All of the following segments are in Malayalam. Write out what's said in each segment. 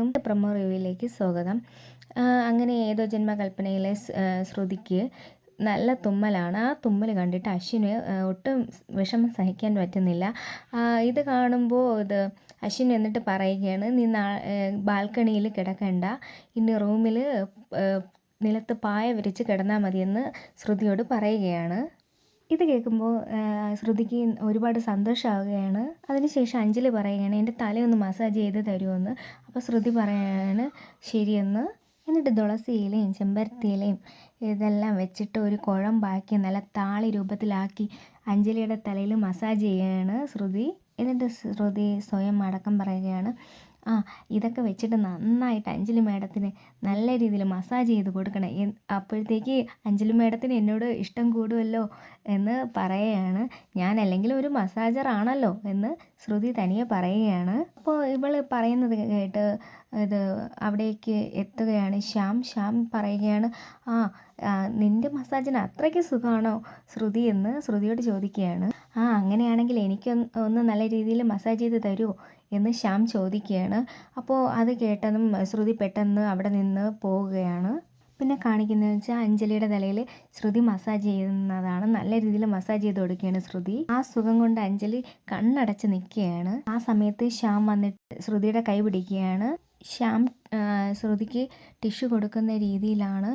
എല്ലാവർക്കും പ്രമോ റിവ്യൂയിലേക്ക് സ്വാഗതം അങ്ങനെ ഏതോ ജന്മകൽപ്പനയിലെ ശ്രുതിക്ക് നല്ല തുമ്മലാണ്. ആ തുമ്മൽ കണ്ടിട്ട് അശ്വിന് ഒട്ടും വിഷമം സഹിക്കാൻ പറ്റുന്നില്ല. ഇത് കാണുമ്പോൾ ഇത് അശ്വിൻ എന്നിട്ട് പറയുകയാണ് നീ ബാൽക്കണിയിൽ കിടക്കണ്ട. ഇനി റൂമിൽ നിലത്ത് പായ വിരിച്ച് കിടന്നാൽ മതിയെന്ന് ശ്രുതിയോട് പറയുകയാണ്. ഇത് കേൾക്കുമ്പോൾ ശ്രുതിക്ക് ഒരുപാട് സന്തോഷമാവുകയാണ് അതിനുശേഷം അഞ്ജലി പറയുകയാണ് എന്റെ തലയൊന്ന് മസാജ് ചെയ്ത് തരുമെന്ന് അപ്പോൾ ശ്രുതി പറയുകയാണ് ശരിയെന്ന്. എന്നിട്ട് തുളസി ഇലയും ചെമ്പരത്തി ഇലയും ഇതെല്ലാം വെച്ചിട്ട് ഒരു കുഴമ്പാക്കി നല്ല താളി രൂപത്തിലാക്കി അഞ്ജലിയുടെ തലയിൽ മസാജ് ചെയ്യുകയാണ് ശ്രുതി. എന്നിട്ട് ശ്രുതി സ്വയം അടക്കം പറയുകയാണ് ആ ഇതൊക്കെ വെച്ചിട്ട് നന്നായിട്ട് അഞ്ജലി മാഡത്തിന് നല്ല രീതിയിൽ മസാജ് ചെയ്ത് കൊടുക്കണം. അപ്പോഴത്തേക്ക് അഞ്ജലി മാഡത്തിന് എന്നോട് ഇഷ്ടം കൂടുമല്ലോ എന്ന് പറയുകയാണ്. ഞാൻ അല്ലെങ്കിൽ ഒരു മസാജർ ആണല്ലോ എന്ന് ശ്രുതി തനിയെ പറയുകയാണ്. അപ്പോൾ ഇവൾ പറയുന്നത് കേട്ട് ഇത് അവിടേക്ക് എത്തുകയാണ്. ശ്യാം ശ്യാം പറയുകയാണ് ആ നിന്റെ മസാജിന് അത്രയ്ക്ക് സുഖമാണോ ശ്രുതി എന്ന് ശ്രുതിയോട് ചോദിക്കുകയാണ്. ആ അങ്ങനെയാണെങ്കിൽ എനിക്ക് ഒന്ന് നല്ല രീതിയിൽ മസാജ് ചെയ്ത് തരുമോ എന്ന് ശ്യാം ചോദിക്കുകയാണ്. അപ്പോൾ അത് കേട്ടതും ശ്രുതി പെട്ടെന്ന് അവിടെ നിന്ന് പോവുകയാണ്. പിന്നെ കാണിക്കുന്നത് വെച്ചാൽ അഞ്ജലിയുടെ തലയിൽ ശ്രുതി മസാജ് ചെയ്യുന്നതാണ്. നല്ല രീതിയിൽ മസാജ് ചെയ്ത് കൊടുക്കുകയാണ് ശ്രുതി. ആ സുഖം കൊണ്ട് അഞ്ജലി കണ്ണടച്ച് നിൽക്കുകയാണ്. ആ സമയത്ത് ശ്യാം വന്നിട്ട് ശ്രുതിയുടെ കൈ പിടിക്കുകയാണ്. ശ്യാം ശ്രുതിക്ക് ടിഷ്യു കൊടുക്കുന്ന രീതിയിലാണ്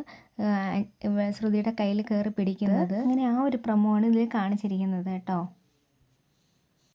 ശ്രുതിയുടെ കയ്യിൽ കയറി പിടിക്കുന്നത്. അങ്ങനെ ആ ഒരു പ്രമോ ആണ് ഇതിൽ കാണിച്ചിരിക്കുന്നത് കേട്ടോ.